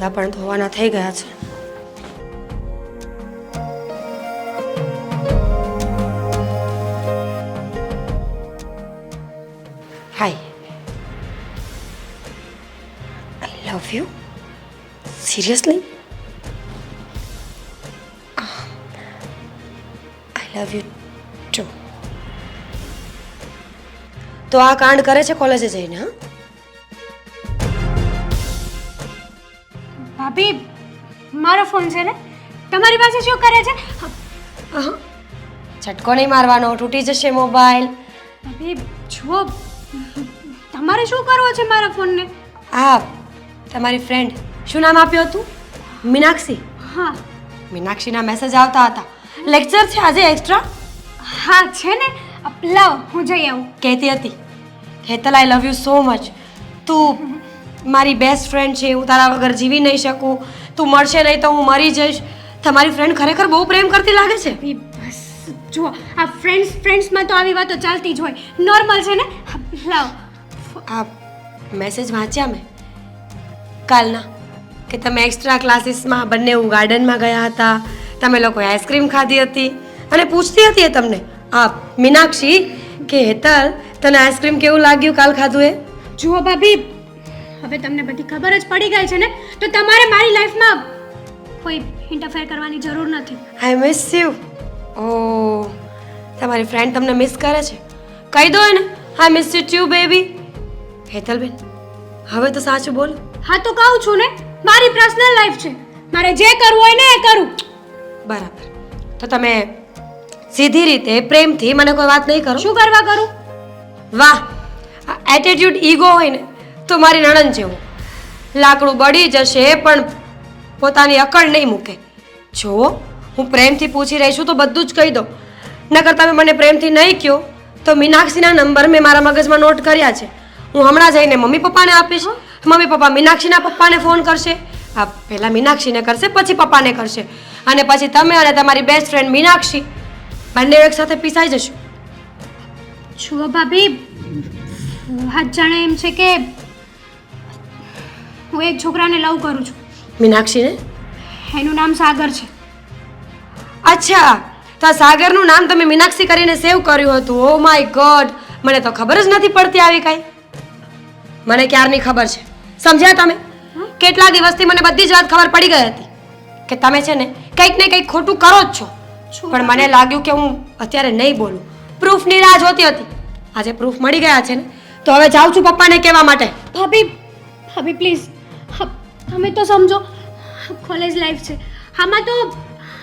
બધા પણ ધોવાના થઈ ગયા છે. Hi I love you seriously I love you too તો આ કાંડ કરે છે કોલેજે જઈને, હા? મારો ફોન છે ને? તમારી પાસે શું કરે છે? છટકો નહીં મારવાનો તૂટી જશે મોબાઈલ ભાભી જુઓ. તમારે શું કરવો છે મારા ફોનને? આ તમારી ફ્રેન્ડ શું નામ આપ્યું હતું? મીનાક્ષી. હા. મીનાક્ષીના મેસેજ આવતા હતા. લેક્ચર છે આજે એક્સ્ટ્રા હા છે ને. લાવો હું જઈ આવું. કહેતી હતી. Hetal I love you so much તું મારી બેસ્ટ ફ્રેન્ડ છે હું તારા વગર જીવી નહીં શકું. તું મળશે નહીં તો હું મરી જઈશ. તમારી ફ્રેન્ડ ખરેખર બહુ પ્રેમ કરતી લાગે છે? બસ જુઓ આ ફ્રેન્ડ્સ ફ્રેન્ડ્સમાં તો આવી વાતો ચાલતી જ હોય. નોર્મલ છે ને? લાવ. આ મેસેજ વાંચ્યા મેં કાલના કે તમે એક્સ્ટ્રા ક્લાસીસમાં બંને ગાર્ડનમાં ગયા હતા તમે લોકોએ આઈસ્ક્રીમ ખાધી હતી. અને પૂછતી હતી એ તમને આ મીનાક્ષી કે હેતલ તને આઈસ્ક્રીમ કેવું લાગ્યું કાલ ખાધું એ? જુઓ ભાભી હવે તમને બધી ખબર જ પડી ગઈ છે ને? તો તમારે મારી લાઈફમાં કોઈ ઇન્ટરફેર કરવાની જરૂર નથી. આઈ મિસ યુ ઓ તમારી ફ્રેન્ડ તમને મિસ કરે છે. કહી દો એને I miss you too baby Hetalben હવે તો સાચું બોલ. હા તો કહું છું ને મારી પર્સનલ લાઈફ છે. મારે જે કરવું હોય ને એ કરું. બરાબર. તો તમે સીધી રીતે પ્રેમથી મને કોઈ વાત નહીં કરો. શું કરવા કરું? વાહ એટીટ્યુડ ઈગો હોય ને તો મારી નણંદ જેવું. લાકડું બળી જશે પણ પોતાની અકળ નહીં મૂકે. જો હું પ્રેમથી પૂછી રહી છું તો બધું જ કહી દો નકર તમે મને પ્રેમથી નહીં કહો તો મીનાક્ષીના નંબર મેં મારા મગજમાં નોટ કર્યા છે. હું હમણાં જઈને મમ્મી પપ્પાને આપીશ. મમ્મી પપ્પા મીનાક્ષીના પપ્પાને ફોન કરશે. આ પહેલાં મીનાક્ષીને કરશે પછી પપ્પાને કરશે. અને પછી તમે અને તમારી બેસ્ટ ફ્રેન્ડ મીનાક્ષી બંને એક સાથે પીસાઈ જશું. જુઓ ભાભી વાત જાણે એમ છે કે હું એક છોકરાને લવ કરું છું. મીનાક્ષીને? એનું નામ સાગર છે. અચ્છા તો આ સાગરનું નામ તમે મીનાક્ષી કરીને સેવ કર્યું હતું. ઓ માય ગોડ મને તો ખબર જ નથી પડતી આવી કાંઈ. મને ક્યારની ખબર છે? સમજ્યા તમે? કેટલા દિવસથી મને બધી જ વાત ખબર પડી ગઈ હતી કે તમે છે ને કંઈક ને કંઈક ખોટું કરો જ છો. પણ મને લાગ્યું કે હું અત્યારે નહીં બોલું. પ્રૂફની રાહ જોતી હતી. આજે પ્રૂફ મળી ગયા છે ને? તો હવે જાઉં છું પપ્પાને કહેવા માટે. ભાભી ભાભી પ્લીઝ તમે તો સમજો કોલેજ લાઈફ છે. આમાં તો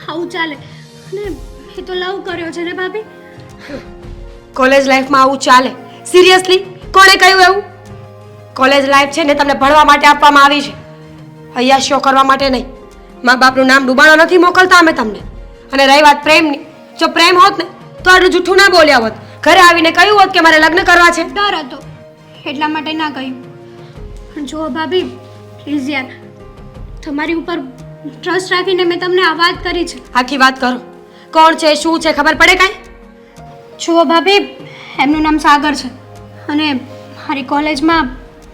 આવું ચાલે. અને એ તો લવ કર્યો છે ને ભાભી? કોલેજ લાઈફમાં આવું ચાલે. સિરિયસલી કોણે કહ્યું એવું? કોલેજ લાઈફ છે ને તમને ભણવા માટે આપવામાં આવી છે. અહીંયા શો કરવા માટે નહીં. મા બાપનું નામ ડૂબાણો નથી મોકલતા અમે તમને. અને રહી વાત પ્રેમની. જો પ્રેમ હોત ને તો આટલું જૂઠું ના બોલ્યા હોત. ઘરે આવીને કહ્યું હોત કે મારે લગ્ન કરવા છે. ડર હતો. એટલા માટે ના કહ્યું. જુઓ ભાભી પ્લીઝ યાર તમારી ઉપર ટ્રસ્ટ રાખીને મેં તમને આ વાત કરી છે. આખી વાત કરો. કોણ છે શું છે ખબર પડે કાંઈ? જુઓ ભાભી એમનું નામ સાગર છે. અને મારી કોલેજમાં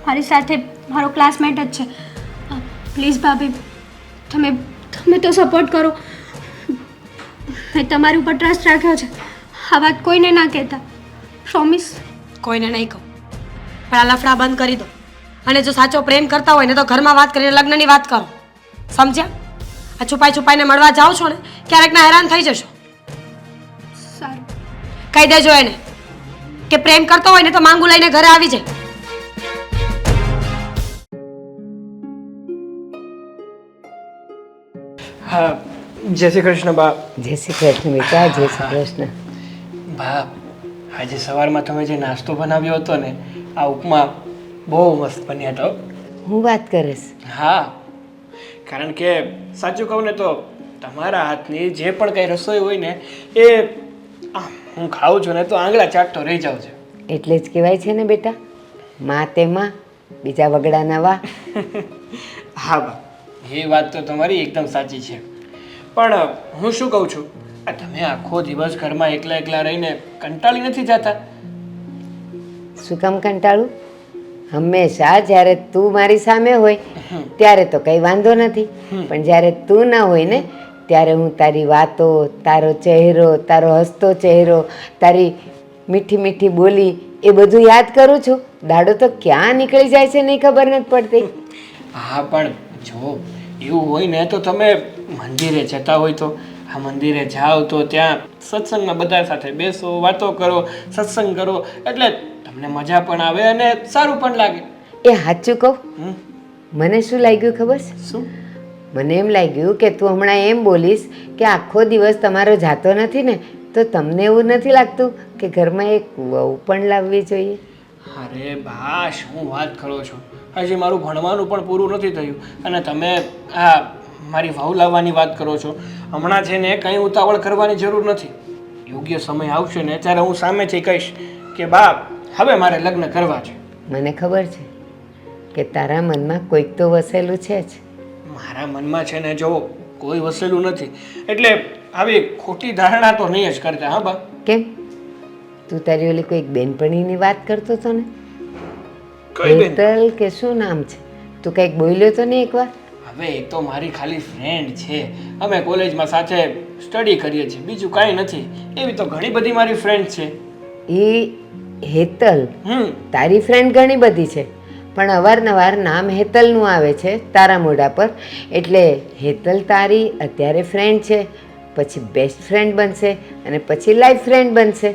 મારી સાથે મારો ક્લાસમેટ જ છે. પ્લીઝ ભાભી તમે તમે તો સપોર્ટ કરો. મેં તમારી ઉપર ટ્રસ્ટ રાખ્યો છે. આ વાત કોઈને ના કહેતા. પ્રોમિસ કોઈને નહીં કહું. પણ આ લફડા બંધ કરી દો. અને જો સાચો પ્રેમ કરતા હોય ને તો ઘરમાં વાત કરીને લગ્નની વાત કરો. સમજ્યા? આ છુપાઈ છુપાઈને મળવા જાઓ છો ને ક્યારેક ના હેરાન થઈ જશો. સારું. કહી દેજો એને કે પ્રેમ કરતો હોય ને તો માંગુ લઈને ઘરે આવી જાય. હા જય શ્રી કૃષ્ણ બા. જય શ્રી કૃષ્ણ બેટા જય શ્રી કૃષ્ણ. બા આજે સવારમાં તમે જે નાસ્તો બનાવ્યો હતો ને આ ઉપમા બહુ મસ્ત બન્યા તો. હું વાત કરીશ. હા કારણ કે સાચું કહું ને તો તમારા હાથની જે પણ કંઈ રસોઈ હોય ને એ હું ખાઉં છું ને તો આંગળા ચાટતો રહી જાઉં છું. એટલે જ કહેવાય છે ને બેટા માં તે માં બીજા વગડા વા. હા બા એ વાત તો તમારી એકદમ સાચી છે. પણ હું શું કહું છું? આ તમે આખો દિવસ ઘરમાં એકલા એકલા રહીને કંટાળી નથી જતા? શું કામ કંટાળું? હંમેશા જ્યારે તું મારી સામે હોય ત્યારે તો કંઈ વાંધો નથી. પણ જ્યારે તું ના હોય ને ત્યારે હું તારી વાતો તારો ચહેરો તારો હસતો ચહેરો તારી મીઠી મીઠી બોલી એ બધું યાદ કરું છું. દાડો તો ક્યાં નીકળી જાય છે નહીં ખબર નથી પડતી. હા પણ જો એવું હોય ને તો તમે મંદિરે જતા હોય તો આ મંદિરે જાઓ તો ત્યાં સત્સંગમાં બધા સાથે બેસો વાતો કરો સત્સંગ કરો. એટલે તમને મજા પણ આવે અને સારું પણ લાગે. એ સાચું કહું? મને શું લાગ્યું ખબર? છે શું? મને એમ લાગ્યું કે તું હમણાં એમ બોલીશ કે આખો દિવસ તમારો જાતો નથી ને તો તમને એવું નથી લાગતું કે ઘરમાં એક વહુ પણ લાવવી જોઈએ? અરે બાશ હું વાત કરો છો. હજી મારું ભણવાનું પણ પૂરું નથી થયું. અને તમે આ મારી વહુ લાવવાની વાત કરો છો. હમણાં છે ને કંઈ ઉતાવળ કરવાની જરૂર નથી. યોગ્ય સમય આવશે ને ત્યારે હું સામેથી કહીશ કે બા હવે મારે લગ્ન કરવા છે. મને ખબર છે કે તારા મનમાં કોઈક તો વસેલું છે જ. મારા મનમાં છે ને જો કોઈ વસેલું નથી. એટલે આવી ખોટી ધારણા તો નહીં જ કરતા હા બા? કેમ? તું તારી ઓલી કોઈક બેનપણીની વાત કરતો હતો ને? કઈ બેન? હેતલ કે શું નામ છે? તું કંઈક બોલ્યો તો નહીં એકવાર? હવે એ તો મારી ખાલી ફ્રેન્ડ છે. અમે કોલેજમાં સાથે સ્ટડી કરીએ છીએ બીજું કાંઈ નથી. એવી તો ઘણી બધી મારી ફ્રેન્ડ છે. એ હેતલ. હમ. તારી ફ્રેન્ડ ઘણી બધી છે પણ અવારનવાર નામ હેતલનું આવે છે તારા મોઢા પર. એટલે હેતલ તારી અત્યારે ફ્રેન્ડ છે પછી બેસ્ટ ફ્રેન્ડ બનશે અને પછી લાઈફ ફ્રેન્ડ બનશે.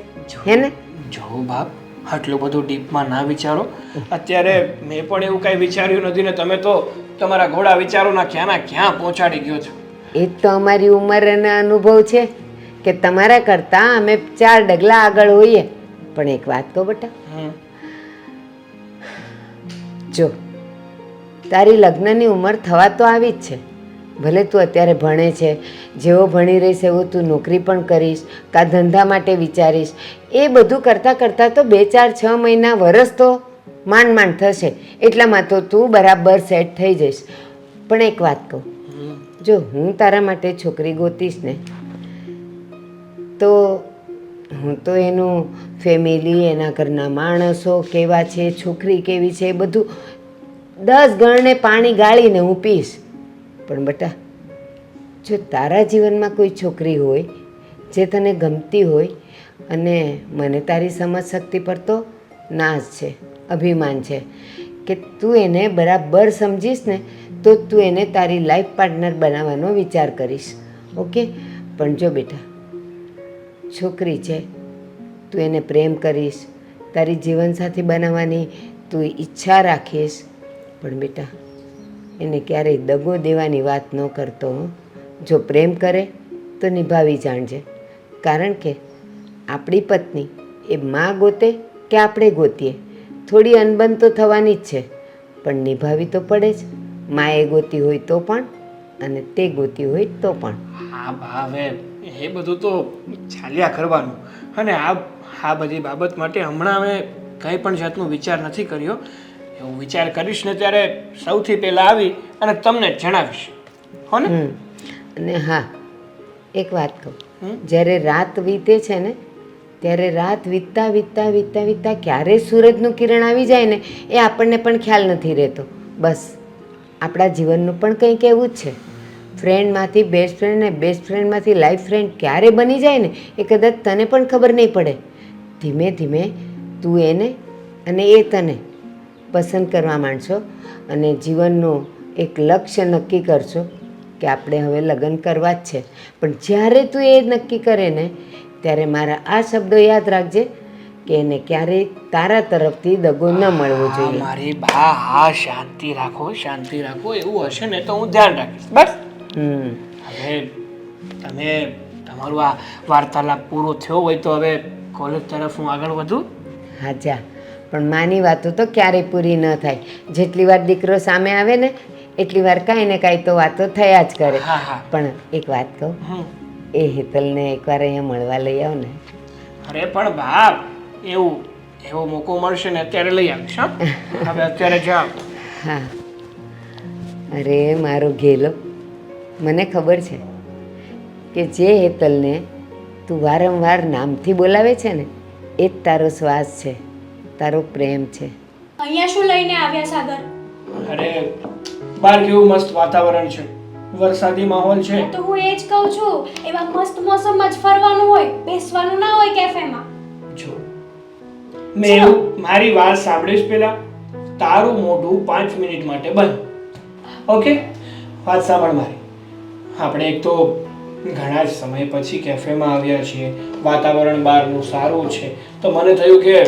હે ને? જો બાપ આટલું બધું ડીપમાં ના વિચારો. અત્યારે મેં પણ એવું કાંઈ વિચાર્યું નથી ને તમે તો તમારા ઘોડા વિચારોના ક્યાંના ક્યાં પહોંચાડી ગયો છો? એ તો અમારી ઉંમર અને અનુભવ છે કે તમારા કરતાં અમે ચાર ડગલા આગળ હોઈએ. પણ એક વાત કહો બેટા. જો તારી લગ્નની ઉંમર થવા તો આવી જ છે. ભલે તું અત્યારે ભણે છે જેવો ભણી રહીશ એવો તું નોકરી પણ કરીશ કા ધંધા માટે વિચારીશ એ બધું કરતાં કરતાં તો બે ચાર છ મહિના વરસ તો માંડ માંડ થશે. એટલામાં તો તું બરાબર સેટ થઈ જઈશ. પણ એક વાત કહું. જો હું તારા માટે છોકરી ગોતીશ ને તો હું તો એનું ફેમિલી એના ઘરના માણસો કેવા છે, છોકરી કેવી છે, એ બધું દસ ગણને પાણી ગાળીને હું પીશ. પણ બટા, જો તારા જીવનમાં કોઈ છોકરી હોય, જે તને ગમતી હોય, અને મને તારી સમજ શક્તિ પર તો નાશ છે, અભિમાન છે, કે તું એને બરાબર સમજીશ ને, તો તું એને તારી લાઈફ પાર્ટનર બનાવવાનો વિચાર કરીશ. ઓકે? પણ જો બેટા છોકરી છે, તું એને પ્રેમ કરીશ, તારી જીવનસાથી બનાવવાની તું ઈચ્છા રાખીશ. પણ બેટા, એને ક્યારેય દગો દેવાની વાત ન કરતો. જો પ્રેમ કરે તો નિભાવી જાણજે. કારણ કે આપણી પત્ની એ માં ગોતે કે આપણે ગોતીએ, થોડી અનબન તો થવાની જ છે. પણ નિભાવી તો પડે જ. માએ ગોતી હોય તો પણ અને તે ગોતી હોય તો પણ. હા હવે એ બધું તો ચાલ્યા કરવાનું. અને આ આ બધી બાબત માટે હમણાં મેં કંઈ પણ જાતનો વિચાર નથી કર્યો. હું વિચાર કરીશ ને ત્યારે સૌથી પહેલાં આવી અને તમને જણાવીશ. હો ને? અને હા એક વાત કહું? જ્યારે રાત વીતે છે ને ત્યારે રાત વીતતા વીતતા વીતતા વીતતા ક્યારે સૂરજનું કિરણ આવી જાય ને એ આપણને પણ ખ્યાલ નથી રહેતો. બસ આપણા જીવનનું પણ કંઈક એવું જ છે. ફ્રેન્ડમાંથી બેસ્ટ ફ્રેન્ડ ને બેસ્ટ ફ્રેન્ડમાંથી લાઈફ ફ્રેન્ડ ક્યારે બની જાય ને એ કદાચ તને પણ ખબર નહીં પડે. ધીમે ધીમે તું એને અને એ તને પસંદ કરવા માંડશો અને જીવનનું એક લક્ષ્ય નક્કી કરશો કે આપણે હવે લગ્ન કરવા જ છે. પણ જ્યારે તું એ નક્કી કરે ને ત્યારે મારા આ શબ્દો યાદ રાખજે કે એને ક્યારેય તારા તરફથી દગો ન મળવો જોઈએ. મારી બા હા શાંતિ રાખો શાંતિ રાખો એવું હશે ને તો હું ધ્યાન રાખીશ. બસ. હવે તમે તમારું આ વાર્તાલાપ પૂરો થયો હોય તો હવે કોલેજ તરફ હું આગળ વધું? હા જા. પણ માની વાતો તો ક્યારેય પૂરી ન થાય. જેટલી વાર દીકરો સામે આવે ને એટલી વાર કાંઈ ને કાંઈ તો વાતો થયા જ કરે. હા હા. પણ એક વાત કહું એ હેતલને એકવાર અહીંયા મળવા લઈ આવ ને. અરે પણ બાપ એવું એવો મોકો મળશે ને અત્યારે લઈ આવીશ હવે અત્યારે જાઓ. હા. અરે મારો ઘેલો. મને ખબર છે કે જે હેતલને તું વારંવાર નામથી બોલાવે છે ને એ જ તારો શ્વાસ છે તારો પ્રેમ છે. અહીંયા શું લઈને આવ્યા સાગર? અરે બહાર કેવું મસ્ત વાતાવરણ છે. વરસાદી માહોલ છે. તો હું એ જ કહું છું એવા મસ્ત મોસમમાં જ ફરવાનું હોય બેસવાનું ના હોય કેફેમાં. જો મેં એવું મારી વાત સાંભળીશ પેલા. તારું મોઢું પાંચ મિનિટ માટે બંધ. ઓકે? વાત સાંભળ મારી. આપણે એક તો ઘણા જ સમય પછી કેફેમાં આવ્યા છીએ. વાતાવરણ બહારનું સારું છે. તો મને થયું કે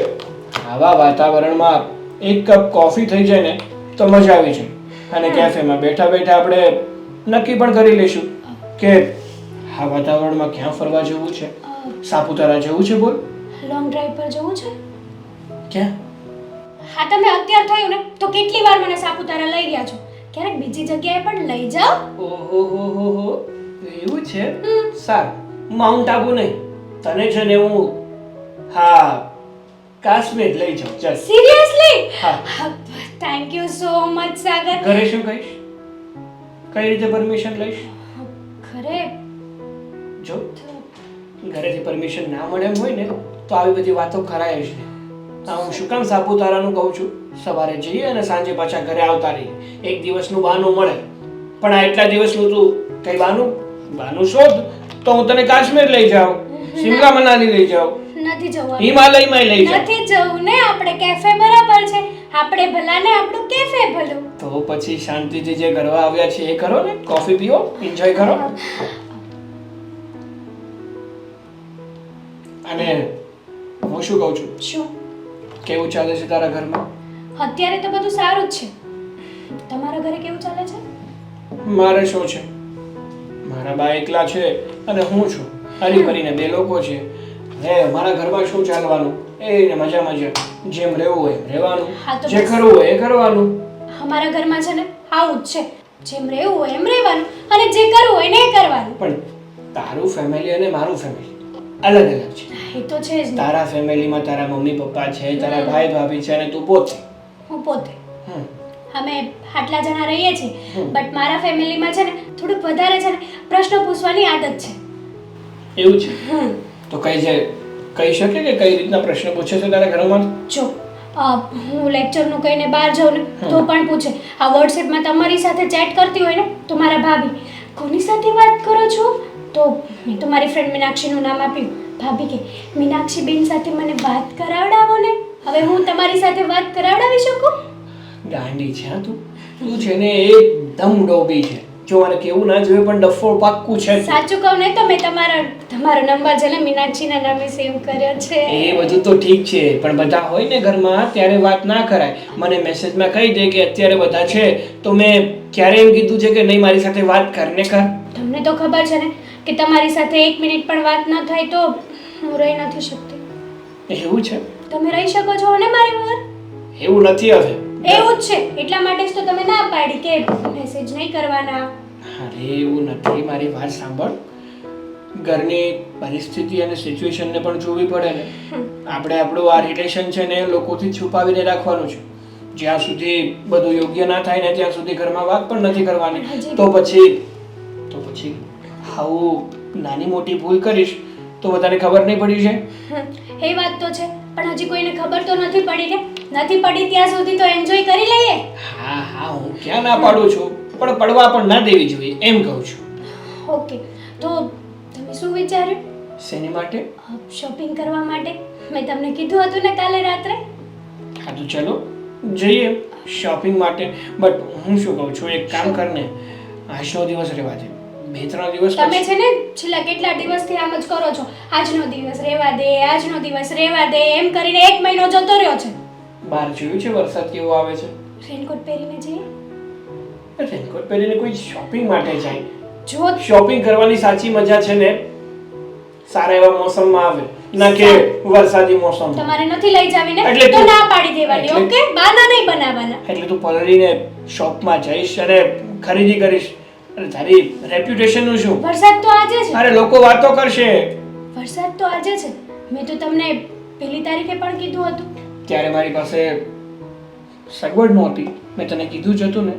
આવા વાતાવરણમાં એક કપ કોફી થઈ જાય ને તો મજા આવી જાય. અને કેફેમાં બેઠા બેઠા આપણે નક્કી પણ કરી લઈશું કે આ વાતાવરણમાં ક્યાં ફરવા જવું છે? સાપુતારા જવું છે બોલ? લોંગ ડ્રાઈવ પર જવું છે? ક્યાં? હા તમે અત્યાર થયું ને તો કેટલી વાર મને સાપુતારા લઈ ગયા છો? ક્યારેક બીજી જગ્યાએ પણ લઈ જાઓ. ઓહો હો હો હો. એવું છે? સારું. માઉન્ટ આબુ નહીં તને છે ને હું હા કાશ્મીર લઈ જાઉં. ચાલ. સિરિયસલી હા. Thank you so much Sagar ઘરે શું કહીશ? કઈ રીતે પરમિશન લઈશ? ઘરે? જો ઘરેથી પરમિશન ના મળે એમ હોય ને તો આવી બધી વાતો કરાય નહીં. આ હું શું કામ સાપુતારાનું કહું છું? સવારે જઈએ અને સાંજે પાછા ઘરે આવતા રહીએ. એક દિવસનું બહાનું મળે. પણ આ એટલા દિવસનું તું કઈ બહાનું? બહાનું શોધ. તો હું તને કાશ્મીર લઈ જાઉં. શિમલા મનાલી લઈ જાઉં. નથી જવું હિમાલયમાં લઈ જાઉં. નથી જવું ને આપણે કેફે બરાબર છે. આપણે ભલા ને આપણું કેફે ભલું. તો પછી શાંતિથી જે કરવા આવ્યા છે એ કરો ને. કોફી પીઓ. એન્જોય કરો. અને હું શું કહું છું? શું? કેવું ચાલે છે તારા ઘરમાં? અત્યારે તો બધું સારું જ છે. તમારા ઘરે કેવું ચાલે છે? મારે શું છે? મારા બા એકલા છે અને હું છું. હરી ભરીને બે લોકો છે. હે મારા ઘરમાં શું ચાલવાનું? એ મજા મજા. જેમ રહેવું હોય રહેવાનું. જે કરવું હોય એ કરવાનું. અમારા ઘરમાં છે ને આવું જ છે. જેમ રહેવું હોય એમ રહેવાનું અને જે કરવું હોય ને એ કરવાનું. પણ તારું ફેમિલી અને મારું ફેમિલી અલગ અલગ છે. એ તો છે જ ને. તારા ફેમિલીમાં તારા મમ્મી પપ્પા છે તારા ભાઈ ભાભી છે અને તું પોતે? હું પોતે. હમ. અમે આટલા જણા રહીએ છીએ બટ મારા ફેમિલીમાં છે ને થોડુંક વધારે છે ને પ્રશ્ન પૂછવાની આદત છે. એવું છે? હમ. તો કઈ છે કહી શકે કે કઈ રીતના પ્રશ્ન પૂછે છે તારા ઘરમાં? જો અ, હું લેક્ચરનું કહીને બહાર જાઉં ને તો પણ પૂછે. આ વોટ્સએપમાં તમારી સાથે ચેટ કરતી હોય ને તો મારા ભાભી કોની સાથે વાત કરો છો? તો મેં તો મારી ફ્રેન્ડ મીનાક્ષીનું નામ આપ્યું. ભાભી કે મીનાક્ષી બેન સાથે મને વાત કરાવડાવો ને. હવે હું તમારી સાથે વાત કરાવડાવી શકું? ગાંડી છે તું. તું છે ને એકદમ ડોબી છે. જો મને કેવું ના જોઈએ પણ ડફો પાક્કું છે. સાચું કહું ને તો મેં તમારા તમારો નંબર છે ને મીનાક્ષીના નામે સેવ કર્યો છે. એ બધું તો ઠીક છે પણ બધા હોય ને ઘરમાં ત્યારે વાત ના કરાય. મને મેસેજમાં કહી દે કે અત્યારે બધા છે તો મેં ક્યારે એમ કીધું છે કે નહીં મારી સાથે વાત કર ને કર. તમને તો ખબર છે ને કે તમારી સાથે એક મિનિટ પણ વાત ન થાય તો હું રહી નથી શકતી. એવું છે? તમે રહી શકો છો ને મારી વગર એવું નથી હવે. એવું જ છે. એટલા માટે જ તો તમે ના પાડી કે મેસેજ નહીં કરવાના. અરે એવું નથી. મારી વાત સાંભળ. ઘરની પરિસ્થિતિ અને સિચ્યુએશનને પણ જોવી પડે ને. આપણે આપણું આ રિલેશન છે ને લોકોથી છુપાવીને રાખવાનું છે. જ્યાં સુધી બધું યોગ્ય ના થાય ને ત્યાં સુધી ઘરમાં વાત પણ નથી કરવાની. તો પછી તો પછી આવું નાની મોટી ભૂલ કરીશ તો બધાને ખબર નહીં પડી છે? એ વાત તો છે પણ હજી કોઈને ખબર તો નથી પડી ને? નથી પડી ત્યાં સુધી તો એન્જોય કરી લઈએ. હા હા હું ક્યાં ના પાડું છું? પણ પડવા પણ ના દેવી જોઈએ એમ કહું છું. ઓકે તો તમે શું વિચાર્યું? શેની માટે? શોપિંગ કરવા માટે. મેં તમને કીધું હતું ને કાલે રાત્રે. હા તો ચલો જઈએ શોપિંગ માટે. બટ હું શું કહું છું એક કામ કરને આજનો દિવસ રહેવા દે. બે ત્રણ દિવસ તમે છે ને છેલ્લા કેટલા દિવસથી આમ જ કરો છો? આજનો દિવસ રેવા દે આજનો દિવસ રહેવા દે એમ કરીને એક મહિનો જતો રહ્યો છે. બહાર જોયું છે વરસાદ કેવો આવે છે? રેનકોટ પહેરીને જઈએ? રેનકોટ પહેરીને કોઈ શોપિંગ માટે જાય. જો શોપિંગ કરવાની સાચી મજા છે ને સારા એવા મોસમમાં આવે. ના કે વરસાદી મોસમ તમારે નથી લઈ જાવીને એટલે તો ના પાડી દેવાની ઓકે? બાના નહીં બનાવવાના એટલે તું પલળીને શોપમાં જઈશ અને ખરીદી કરીશ. અને તારી રેપ્યુટેશનનું શું? વરસાદ તો આજે છે. અરે લોકો વાતો કરશે. વરસાદ તો આજે છે. મેં તો તમને પહેલી તારીખે પણ કીધું હતું. ત્યારે મારી પાસે સગવડ નહોતી. મેં તને કીધું જ હતું ને.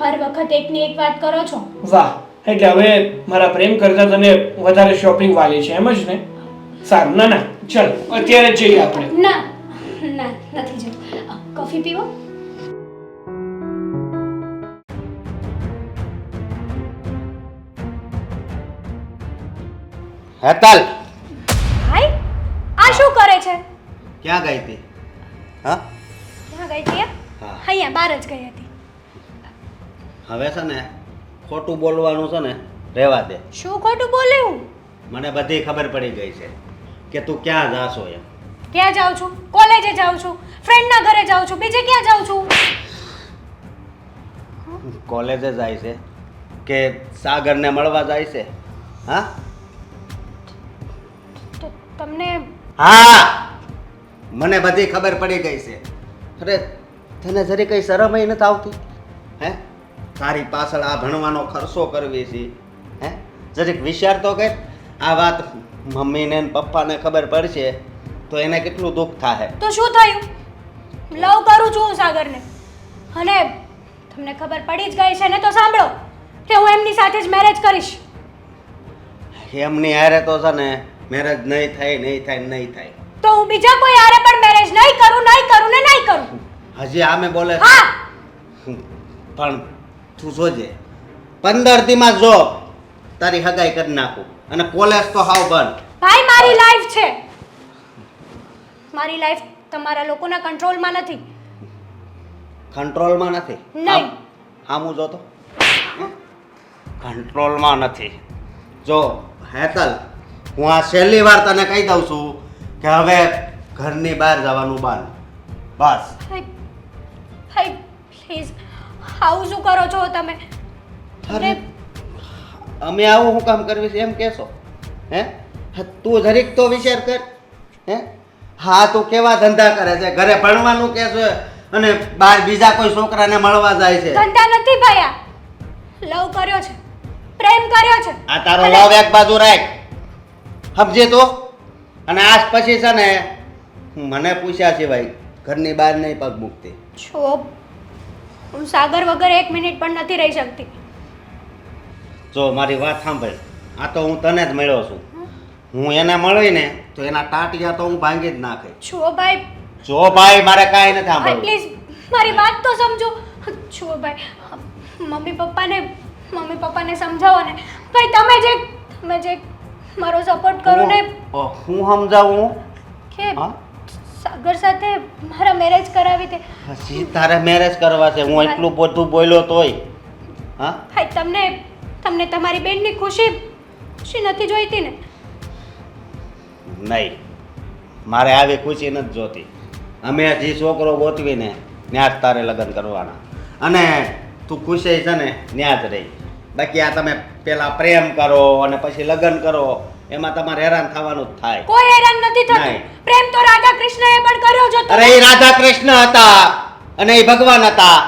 હર વખત એકની એક વાત કરો છો. વાહ એટલે હવે મારા પ્રેમ કરતા તને વધારે શોપિંગ વાલી છે એમ જ ને? સારું ના ના ચલ અત્યારે જઈએ આપણે. ના ના નથી જવું. કોફી પીવો? હેતલ. ભાઈ આ શું કરે છે? ક્યાં ગઈ હતી? હા? ક્યાં ગઈ હતી હા. અહીંયા બહાર જ ગઈ હતી. હવે છે ને ખોટું બોલવાનું છે ને રહેવા દે. શું ખોટું બોલ્યું મને બધી ખબર પડી ગઈ છે કે તું ક્યાં જાશો એમ. ક્યાં જાઉં છું? કોલેજે જાઉં છું? ફ્રેન્ડના ઘરે જાઉં છું? બીજે ક્યાં જાઉં છું? કોલેજે જાય છે કે સાગરને મળવા જાય છે? હા? તમને હા! મને બધી ખબર પડી ગઈ છે. અરે તને જરી કઈ શરમય નથી આવતી? હે? તારી પાછળ આ ભણવાનો ખર્ચો કરવી છે. હે? જરીક વિચાર તો કર આ વાત મમ્મીને ને પપ્પાને ખબર પડશે તો એને કેટલું દુઃખ થાય તો શું થયું? લવ કરું છું હું સાગરને. અને તમને ખબર પડી જ ગઈ છે ને તો સાંભળો કે હું એમની સાથે જ મેરેજ કરીશ. એમની હારે તો છે ને મેરેજ નહીં થાય નહીં થાય નહીં થાય. તો હું બીજા કોઈ હારે પણ મેરેજ નહીં કરું નહીં કરું ને નહીં કરું? હજી આમે બોલે છે. હા. પણ તું જોજે. પંદર દીમાં જો તારી હગાઈ કરી નાખું. અને કોલેજ તો હાવ બંધ. ભાઈ મારી લાઈફ છે. મારી લાઈફ તમારા લોકોના કંટ્રોલમાં નથી. કંટ્રોલમાં નથી? નહીં. હામું જો તો કંટ્રોલમાં નથી. જો હેતલ હું આ છેલ્લી વાર તને કહી દઉં છું કે હવે ઘરની બહાર જવાનું બાંધ. બસ. ભાઈ પ્લીઝ આવું શું કરો છો તમે? અરે અમે આવું હું કામ કરવી છે એમ કહેશો? હે? તું જરીક તો વિચાર કર. હે? હા તું કેવા ધંધા કરે છે? ઘરે ભણવાનું કે છે? અને બહાર બીજા કોઈ છોકરાને મળવા જાય છે? ધંધા નથી ભાઈ આ લવ કર્યો છે. પ્રેમ કર્યો છે. આ તારો લવ એક બાજુ રાખ. સમજે તો? અને આજ પછી છે ને મને પૂછ્યા છે ભાઈ ઘરની બહાર નહીં પગ મૂકતી. છો હું સાગર વગર એક મિનિટ પણ નથી રહી શકતી. જો મારી વાત સાંભળ. આ તો હું તને જ મળ્યો છું. હું એને મળીને તો એના ટાટિયા તો હું ભાંગી જ નાખે. છો ભાઈ. જો ભાઈ મારે કાંઈ નથી સાંભળવું. પ્લીઝ મારી વાત તો સમજો. છો ભાઈ મમ્મી પપ્પાને મમ્મી પપ્પાને સમજાવો ને. ભાઈ તમે જે તમે જે મારો સપોર્ટ કરો ને. હું સમજાવું? કે સાગર સાથે મારા મેરેજ કરાવી દે. હજી તારે મેરેજ કરવા છે. હું એટલું બધું બોલ્યો તોય. હા? ભાઈ તમને તમને તમારી બેનની ખુશી ખુશી નથી જોઈતી ને? નહીં. મારે આવી ખુશી નથી જોતી. અમે જે છોકરો ગોતવીને ત્યાં જ તારે લગ્ન કરવાના. અને તું ખુશી છે ને ત્યાં જ રહી. બાકી આ તમે પેલા પ્રેમ કરો અને પછી લગ્ન કરો એમાં તમારે હેરાન થવાનું જ થાય. કોઈ હેરાન નથી થતું. પ્રેમ તો રાધા કૃષ્ણએ પણ કર્યો જ હતો. અરે એ રાધા કૃષ્ણ હતા અને એ ભગવાન હતા.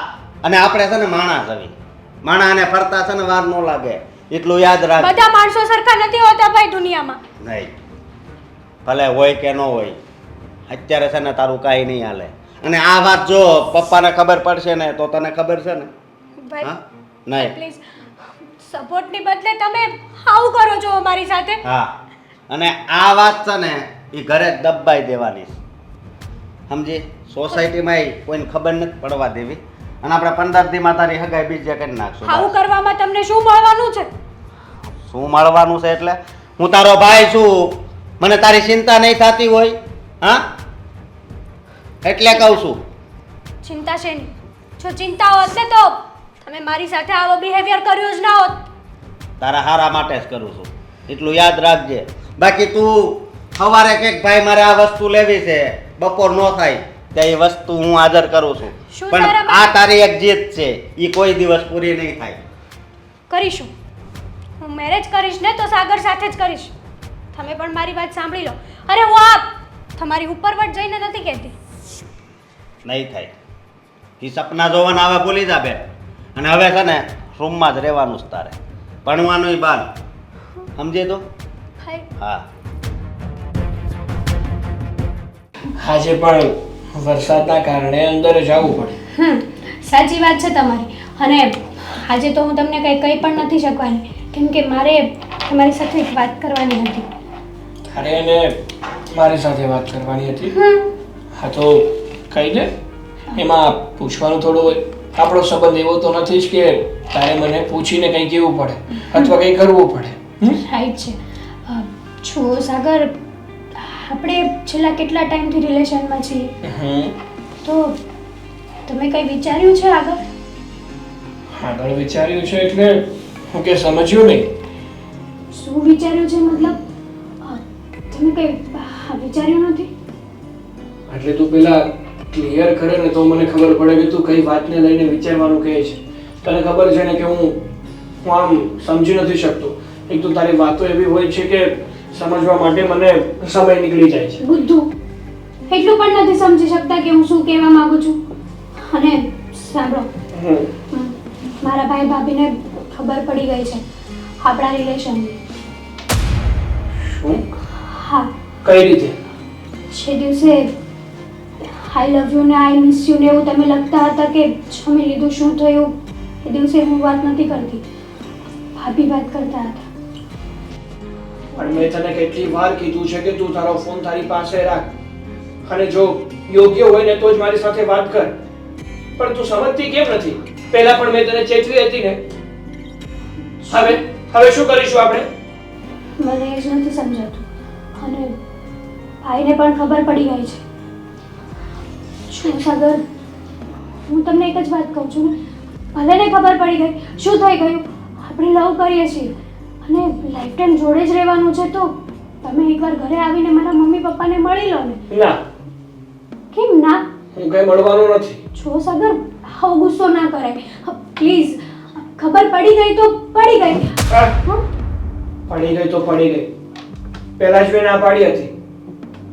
અને આપણે છે ને માણસ હવે માણાને ફરતા છે ને વાર ન લાગે. એટલું યાદ રાખ બધા માણસો સરખા નથી હોતા ભાઈ દુનિયામાં. નહીં. ભલે હોય કે ન હોય. અત્યારે છે ને તારું કાંઈ નહીં હાલે. અને આ વાત જો પપ્પાને ખબર પડશે ને તો તને ખબર છે ને? ભાઈ નહીં. પ્લીઝ સપોર્ટની બદલે તમે આવું કરો છો અમારી સાથે? હા. અને આ વાત છે ને એ ઘરે દબાઈ દેવાની છે. સમજી? સોસાયટીમાં કોઈને ખબર નથી પડવા દેવી. અને આપણે પંદર દી તારી હગાઈ બીજે કરી નાખશું. આવું કરવામાં તમને શું મળવાનું છે? શું મળવાનું છે એટલે? હું તારો ભાઈ છું. મને તારી ચિંતા નહીં થતી હોય. હા? એટલે કહું છું. ચિંતા છે જો ચિંતા હોત ને તો તમે મારી સાથે આવો બિહેવિયર કર્યો જ ના હોત. તારા હારા માટે જ કરું છું. એટલું યાદ રાખજે. બાકી તું સવારે કંઈક ભાઈ મારે આ વસ્તુ લેવી છે. બપોર ન થાય. ત્યાં એ વસ્તુ હું હાજર કરું છું. શું પણ આ તારી એક જીત છે. એ કોઈ દિવસ પૂરી નહીં થાય. કરીશું. હું મેરેજ કરીશ ને તો સાગર સાથે જ કરીશ. તમે પણ મારી વાત સાંભળી લો. અરે હું આપ! તમારી ઉપરવટ જઈને નથી કહેતી. નહીં થાય. એ સપના જોવાના આવે ભૂલી જા બેન. અને હવે છે ને રૂમમાં જ રહેવાનું જ તારે. ભણવાનું બાર. સમજે તો? હા. આજે પણ વરસાદના કારણે અંદર જવું પડે. સાચી વાત છે તમારી. અને આજે તો હું તમને કંઈ કંઈ પણ નથી શકવાની. કેમ કે મારે તમારી સાથે એક વાત કરવાની હતી. અરે એને મારી સાથે વાત કરવાની હતી? હા તો કહી દે. એમાં પૂછવાનું થોડું હોય. આપણો સંબંધ એવો તો નથી જ કે તારે મને પૂછીને કંઈ કહેવું પડે અથવા કંઈ કરવું પડે? રાઈટ છે. જુઓ સાગર આપણે છેલ્લા કેટલા ટાઈમથી રિલેશનમાં છીએ? હમ. તો તમે કંઈ વિચાર્યું છે આગળ? આગળ વિચાર્યું છે એટલે હું કે સમજ્યું નહીં. શું વિચાર્યું છે મતલબ? તમે કંઈ હા, વિચાર્યું નથી? એટલે તું પેલા ક્લિયર કરે ને તો મને ખબર પડે કે તું કઈ વાતને લઈને વિચારવાનું કહે છે. તને ખબર છે ને કે હું હું આમ સમજી નથી શકતો. એક તો તારી વાતો એવી હોય છે કે સમજવા માટે મને સમય નીકળી જાય છે. બુદ્ધુ એટલું પણ નથી સમજી શકતા કે હું શું કહેવા માંગુ છું. અને સાંભળો. મારા ભાઈ ભાભીને ખબર પડી ગઈ છે આપણા રિલેશનની શું? હા. કઈ રીતે? છે દિવસે આઈ લવ યુ ને આઈ મિસ યુ ને એવું તમે લખતા હતા કે જમી લીધું શું થયું? એ દિવસે હું વાત નથી કરતી. ભાભી વાત કરતા હતા. પણ મેં તને કેટલી વાર કીધું છે કે તું તારો ફોન તારી પાસે રાખ. અને જો યોગ્ય હોય ને તો જ મારી સાથે વાત કર. પણ તું સમજતી કેમ નથી? પહેલા પણ મેં તને ચેતવી હતી ને. હવે હવે શું કરીશું આપણે? મને એ જ નથી સમજાતું. અને ભાઈને પણ ખબર પડી ગઈ છે. શું સાગર હું તમને એક જ વાત કહું છું ભલે ને ખબર પડી ગઈ શું થઈ ગયું? આપણે લવ કરીએ છીએ. અને લાઈફ ટાઈમ જોડે જ રહેવાનું છે તો તમે એકવાર ઘરે આવીને મારા મમ્મી પપ્પાને મળી લો ને. ના. કેમ ના? હું કઈ મળવાનું નથી. જો સાગર આવો ગુસ્સો ના કરાય. પ્લીઝ ખબર પડી ગઈ તો પડી ગઈ. પડી ગઈ તો પડી ગઈ. પહેલા જ મેં ના પાડી હતી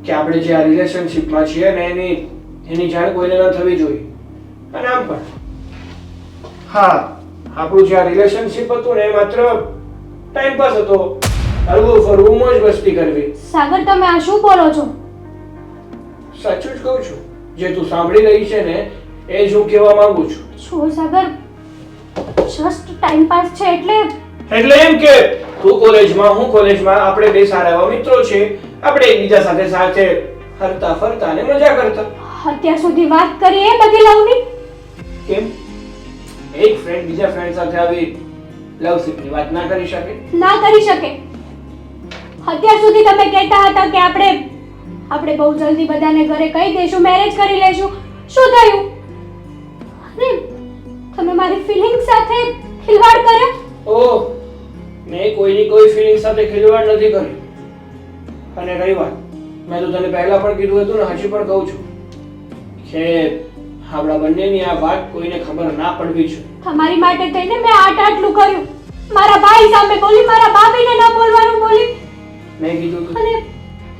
કે આપણે જે આ રિલેશનશિપમાં છીએ ને એની એની જાણ કોઈને ન થવી જોઈએ. અને આમ પણ હા આપણું જે આ રિલેશનશિપ હતું ને એ માત્ર ટાઈમ પાસ હતો. હરવું ફરવું મોજ મસ્તી કરવી. સાગર તમે આ શું બોલો છો? સાચું જ કહું છું. જે તું સાંભળી રહી છે ને એ જ હું કહેવા માંગુ છું. છો સાગર? જસ્ટ ટાઈમ પાસ છે એટલે? એટલે એમ કે તું કોલેજમાં હું કોલેજમાં આપણે બે સારા એવા મિત્રો છે. આપણે એકબીજા સાથે સાથે હરતા ફરતા અને મજા કરતા. અત્યાર સુધી વાત કરી એ બધી લવની? કેમ? એક ફ્રેન્ડ બીજા ફ્રેન્ડ સાથે આવી લવની વાત ના કરી શકે? ના કરી શકે. અત્યાર સુધી તમે કહેતા હતા કે આપણે આપણે બહુ જલ્દી બધાને ઘરે કહી દઈશું મેરેજ કરી લઈશું. શું થયું? અરે તમે મારી ફિલિંગ સાથે ખિલવાડ કર્યો? ઓહ મેં કોઈની કોઈ ફિલિંગ સાથે ખિલવાડ નથી કરી અને રહી વાત મેં તો તને પહેલા પણ કીધું હતું ને હજી પણ કહું છું. કે આપણા બંનેની આ વાત કોઈને ખબર ના પડવી જોઈએ. તમારી માટે થઈને મેં આટ આટલું કર્યું. મારા ભાઈ સામે બોલી મારા બાપીને ના બોલવાનું બોલી. મેં કીધું તું અને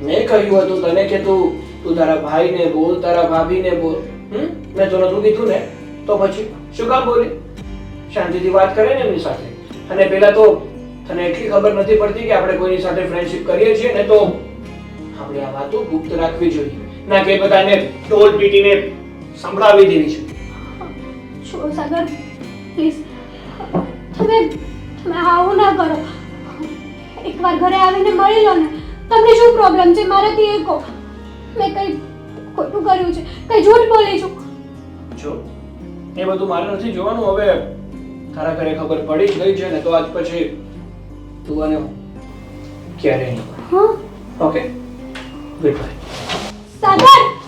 મેં કહ્યું હતું તને કે તું તું તારા ભાઈને બોલ તારા ભાભીને બોલ. હમ? મેં તો નતું કીધું ને. તો પછી શું કામ બોલી? શાંતિથી વાત કરે ને એમની સાથે. અને પેલા તો તને એટલી ખબર નથી પડતી કે આપણે કોઈની સાથે ફ્રેન્ડશિપ કરીએ છીએ ને તો આપણે આ વાતો ગુપ્ત રાખવી જોઈએ. ના કે બધાને ટોલ પીટીને સંભળાવી દેવી છે. છો સાગર પ્લીઝ તમે તમે આવું ના કરો. એકવાર ઘરે આવીને મળી લો ને. તમને શું પ્રોબ્લેમ છે? મારાથી એ કહો. મેં કઈ ખોટું કર્યું છે? કંઈ જૂઠ બોલી છું? જો એ બધું મારે નથી જોવાનું. હવે તારા ઘરે ખબર પડી જ ગઈ છે ને તો આજ પછી તું અને ક્યારે નહીં. ઓકે ગુડ બાય સાગર